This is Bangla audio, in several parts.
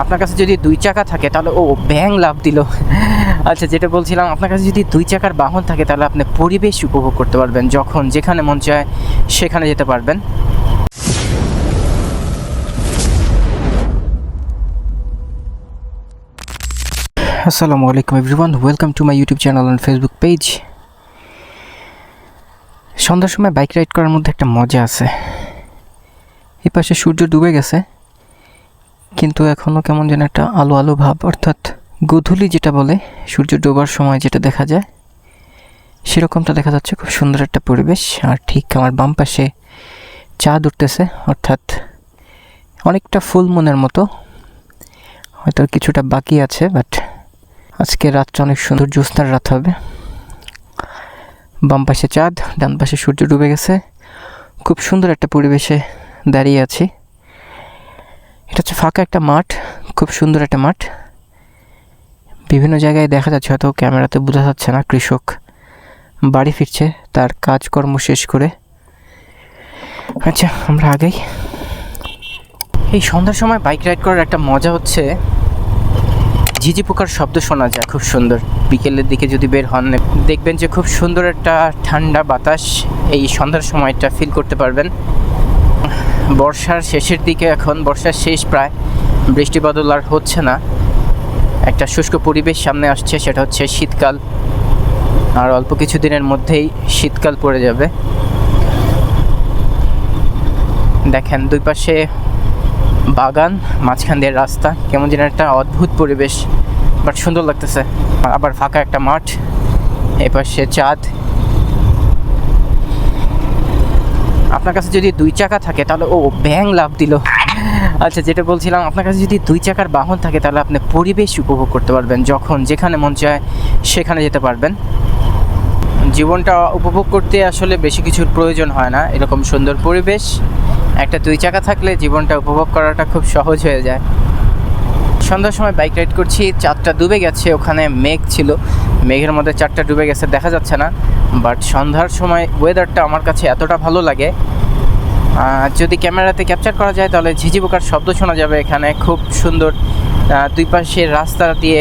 আপনার কাছে যদি দুই চাকা থাকে, তাহলে ও ব্যাং লাভ দিল। আচ্ছা যেটা বলছিলাম, আপনার কাছে যদি দুই চাকার বাহন থাকে, তাহলে আপনি পরিবেশ উপভোগ করতে পারবেন, যখন যেখানে মন চায় সেখানে যেতে পারবেন। আসসালামু আলাইকুম everyone welcome to my YouTube channel and Facebook page সন্ধ্যার সময় বাইক রাইড করার মধ্যে একটা মজা আছে। এ পাশে সূর্য ডুবে গেছে। কিন্তু এখনও কেমন যেন একটা আলো আলো ভাব, অর্থাৎ গোধূলি যেটা বলে, সূর্য ডোবার সময় যেটা দেখা যায়, সেরকমটা দেখা যাচ্ছে। খুব সুন্দর একটা পরিবেশ। আর ঠিক আমার বাম পাশে চাঁদ উঠতেছে, অর্থাৎ অনেকটা ফুল মনের মতো। হয়তো কিছুটা বাকি আছে, বাট আজকে রাতটা অনেক সুন্দর, জ্যোৎস্নার রাত হবে। বাম পাশে চাঁদ, ডান পাশে সূর্য ডুবে গেছে। খুব সুন্দর একটা পরিবেশে দাঁড়িয়ে আছি। এটা হচ্ছে ফাঁকা একটা মাঠ, খুব সুন্দর একটা মাঠ। বিভিন্ন জায়গায় দেখা যাচ্ছে হয়তো ক্যামেরাতে বোঝা যাচ্ছে না, কৃষক বাড়ি ফিরছে, তার কাজকর্ম শেষ করে। আচ্ছা আমরা আগেই। এই সন্ধ্যার সময় বাইক রাইড করার একটা মজা হচ্ছে। ঝিঝি পোকার শব্দ শোনা যায়, খুব সুন্দর। বিকেলের দিকে যদি বের হন, দেখবেন যে খুব সুন্দর একটা ঠান্ডা বাতাস এই সন্ধ্যার সময়টা ফিল করতে পারবেন। বর্ষার শেষের দিকে এখন, বর্ষার শেষ প্রায়, বৃষ্টি বদল আর হচ্ছে না। একটা শুষ্ক পরিবেশ সামনে আসছে, সেটা হচ্ছে শীতকাল। আর অল্প কিছু দিনের মধ্যেই শীতকাল পড়ে যাবে। দেখেন, দুই পাশে বাগান, মাঝখান দিয়ে রাস্তা। কেমন যেন একটা অদ্ভুত পরিবেশ, বাট সুন্দর লাগতেছে। আবার ফাঁকা একটা মাঠ, এপাশে চাঁদ। আপনার কাছে যদি দুই চাকা থাকে, তাহলে ও ব্যাং লাভ দিল। আচ্ছা যেটা বলছিলাম, আপনার কাছে যদি দুই চাকার বাহন থাকে, তাহলে আপনি পরিবেশ উপভোগ করতে পারবেন, যখন যেখানে মন চায় সেখানে যেতে পারবেন। জীবনটা উপভোগ করতে আসলে বেশি কিছুর প্রয়োজন হয় না, এরকম সুন্দর পরিবেশ। একটা দুই চাকা থাকলে জীবনটা উপভোগ করাটা খুব সহজ হয়ে যায়। সন্ধ্যার সময় বাইক রাইড করছি, চারটা ডুবে গেছে, ওখানে মেঘ ছিল। মেঘের মধ্যে চারটা ডুবে গেছে, দেখা যাচ্ছে না। বাট সন্ধ্যার সময় ওয়েদারটা আমার কাছে এতটা ভালো লাগে। যদি ক্যামেরাতে ক্যাপচার করা যায় তাহলে ঝিঝি পোকার শব্দ শোনা যাবে এখানে। খুব সুন্দর দুই পাশের রাস্তা দিয়ে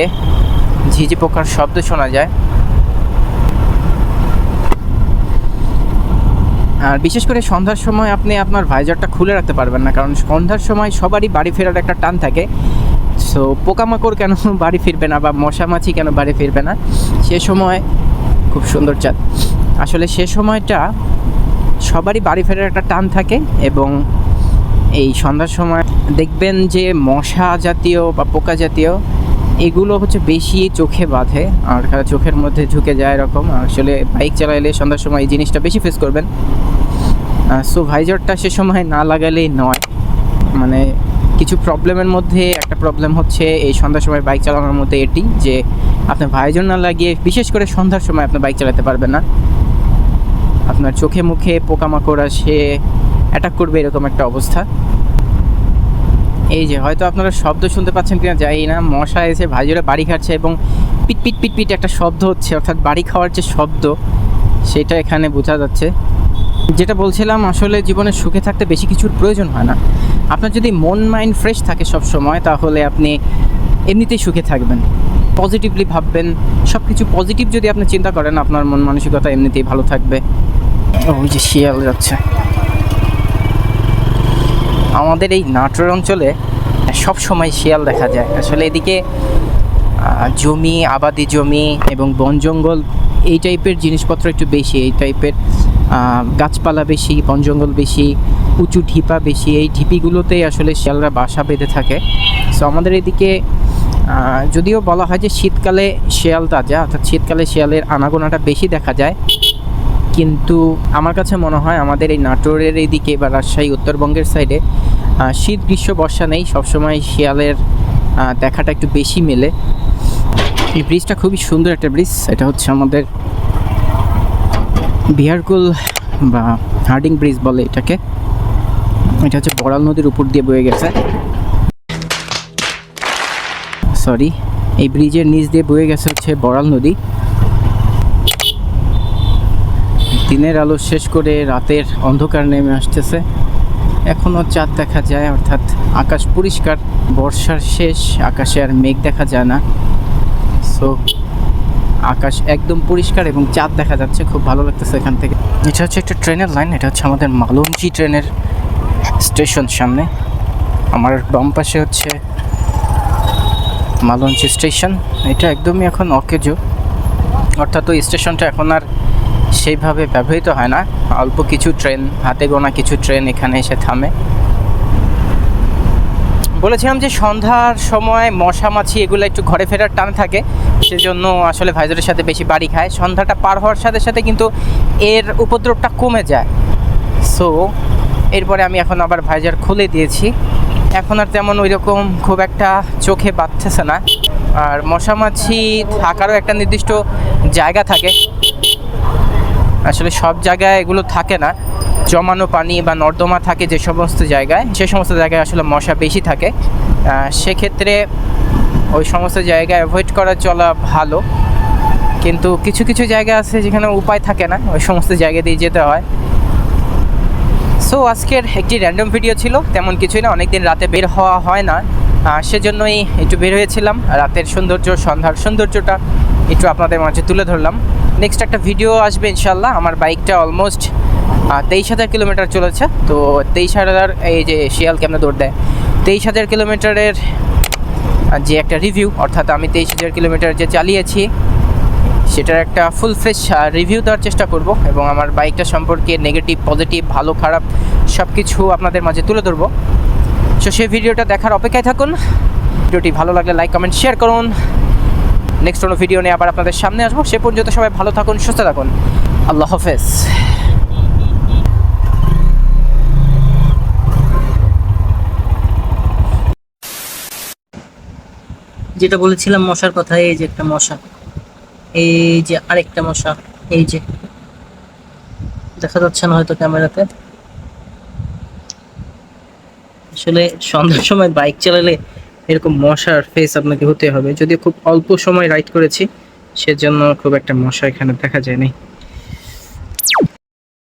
ঝিঝি পোকার শব্দ শোনা যায়। আর বিশেষ করে সন্ধ্যার সময় আপনি আপনার ভাইজারটা খুলে রাখতে পারবেন না, কারণ সন্ধ্যার সময় সবারই বাড়ি ফেরার একটা টান থাকে। সো পোকামাকড় কেন বাড়ি ফিরবে না বা মশা মাছি কেন বাড়ি ফিরবে না? সে সময় খুব সুন্দর চাঁদ। আসলে সে সময়টা সবারই বাড়ি ফেরার একটা টান থাকে এবং এই সন্ধ্যার সময় দেখবেন যে মশা জাতীয় বা পোকা জাতীয়, এগুলো হচ্ছে বেশি চোখে বাঁধে আর চোখের মধ্যে ঝুঁকে যায় এরকম। আসলে বাইক চালাইলে সন্ধ্যার সময় এই জিনিসটা বেশি ফেস করবেন। সো ভাইজারটা সে সময় না লাগালেই নয়। মানে কিছু প্রবলেমের মধ্যে প্রবলেম হচ্ছে এই সন্ধ্যার সময় বাইক চালানোর মধ্যে এটি, যে আপনি ভাইজার না লাগিয়ে বিশেষ করে সন্ধ্যার সময় আপনি বাইক চালাতে পারবেন না। আপনার চোখে মুখে পোকামাকড় আসে অ্যাটাক করবে এরকম একটা অবস্থা। এই যে, হয়তো আপনারা শব্দ শুনতে পাচ্ছেন কিনা জানি না, মশা এসে ভাইজোরে বাড়ি খাচ্ছে এবং পিট পিট পিট পিট একটা শব্দ হচ্ছে, অর্থাৎ বাড়ি খাওয়ার যে শব্দ, সেটা এখানে বোঝা যাচ্ছে। যেটা বলছিলাম, আসলে জীবনে সুখে থাকতে বেশি কিছুর প্রয়োজন হয় না। আপনার যদি মন, মাইন্ড ফ্রেশ থাকে সব সময়, তাহলে আপনি এমনিতেই সুখে থাকবেন। পজিটিভলি ভাববেন। সব কিছু পজিটিভ যদি আপনি চিন্তা করেন, আপনার মন মানসিকতা এমনিতেই ভালো থাকবে। ওই যে শিয়াল যাচ্ছে। আমাদের এই নাটোর অঞ্চলে সব সময় শিয়াল দেখা যায়। আসলে এদিকে জমি, আবাদি জমি এবং বন জঙ্গল এই টাইপের জিনিসপত্র একটু বেশি, এই টাইপের গাছপালা বেশি বন জঙ্গল বেশি, উঁচু ঢিপা বেশি, এই ঢিপিগুলোতেই আসলে শিয়ালরা বাসা বেঁধে থাকে। সো আমাদের এদিকে যদিও বলা হয় যে শীতকালে শিয়াল তাজা, অর্থাৎ শীতকালে শিয়ালের আনাগোনাটা বেশি দেখা যায়, কিন্তু আমার কাছে মনে হয় আমাদের এই নাটোরের এই দিকে বা রাজশাহী উত্তরবঙ্গের সাইডে শীত, গ্রীষ্ম, বর্ষা নেই, সবসময় শিয়ালের দেখাটা একটু বেশি মেলে। এই ব্রিজটা খুবই সুন্দর একটা ব্রিজ। এটা হচ্ছে আমাদের বিহারকুল বা হার্ডিং ব্রিজ বলে এটাকে। এটা হচ্ছে বড়াল নদীর উপর দিয়ে বয়ে গেছে। সরি এই ব্রিজের নিচ দিয়ে বয়ে গেছে হচ্ছে বড়াল নদী। দিনের আলো শেষ করে রাতের অন্ধকার নেমে আসতেছে। এখনও চাঁদ দেখা যায়, অর্থাৎ আকাশ পরিষ্কার, বর্ষার শেষ, আকাশে আর মেঘ দেখা যায় না। সো আকাশ একদম পরিষ্কার এবং চাঁদ দেখা যাচ্ছে, খুব ভালো লাগতেছে এখান থেকে। এটা হচ্ছে একটা ট্রেনের লাইন, এটা হচ্ছে আমাদের মালঞ্চি ট্রেনের স্টেশন সামনে। আমার বাম পাশে হচ্ছে মালঞ্চি স্টেশন। এটা একদমই এখন অকেজো। অর্থাৎ ওই স্টেশনটা এখন আর সেইভাবে ব্যবহৃত হয় না। অল্প কিছু ট্রেন, হাতে গোনা কিছু ট্রেন এখানে এসে থামে। বলেছিলাম যে সন্ধ্যার সময় মশা মাছি এগুলো একটু ঘরে ফেরার টান থাকে, সেজন্য আসলে ভাইজারের সাথে বেশি বাড়ি খায়। সন্ধ্যাটা পার হওয়ার সাথে সাথে কিন্তু এর উপদ্রবটা কমে যায়। সো এরপরে আমি এখন আবার ভাইজার খুলে দিয়েছি। এখন আর তেমন ওই রকম খুব একটা চোখে বাঁধতেছে না। আর মশা মাছি থাকারও একটা নির্দিষ্ট জায়গা থাকে। আসলে সব জায়গায় এগুলো থাকে না। জমানো পানি বা নর্দমা থাকে যে সমস্ত জায়গায়, সে সমস্ত জায়গায় আসলে মশা বেশি থাকে। সেক্ষেত্রে ওই সমস্ত জায়গায় অ্যাভয়েড করা চলা ভালো। কিন্তু কিছু কিছু জায়গা আছে যেখানে উপায় থাকে না, ওই সমস্ত জায়গা দিয়ে যেতে হয়। সো আজকের একটি র্যান্ডম ভিডিও ছিল, তেমন কিছুই না, অনেকদিন রাতে বের হওয়া হয় না। সেজন্যই একটু বের হয়েছিলাম, রাতের সৌন্দর্য, সন্ধ্যার সৌন্দর্যটা একটু আপনাদের মাঝে তুলে ধরলাম। নেক্সট একটা ভিডিও আসবে ইনশাল্লাহ আমার বাইকটা অলমোস্ট তেইশ হাজার কিলোমিটার চলেছে। তো তেইশ হাজার এই যে শিয়াল কেমন দৌড় দেয়? তেইশ হাজার কিলোমিটারের যে একটা রিভিউ অর্থাৎ আমি তেইশ হাজার কিলোমিটার যে চালিয়েছি, সেটার একটা ফুল ফ্রেশ রিভিউ দেওয়ার চেষ্টা করব এবং আমার বাইকটা সম্পর্কে নেগেটিভ পজিটিভ ভালো, খারাপ সব কিছু আপনাদের মাঝে তুলে ধরবো। সো সেই ভিডিওটা দেখার অপেক্ষায় থাকুন। ভিডিওটি ভালো লাগলে লাইক কমেন্ট শেয়ার করুন। নেক্সট কোনো ভিডিও নিয়ে আবার আপনাদের সামনে আসব। সে পর্যন্ত সবাই ভালো থাকুন, সুস্থ থাকুন। আল্লাহ হাফেজ। যেটা বলেছিলাম মশার কথা, এই যে একটা মশা, এই যে আরেকটা মশা, এই যে। দেখা যাচ্ছে না হয়তো ক্যামেরাতে। আসলে সন্ধ্যার সময় বাইক চালালে এরকম মশার ফেস আপনাকে হতে হবে। যদিও খুব অল্প সময় রাইড করেছি, সেজন্য খুব একটা মশা এখানে দেখা যায়নি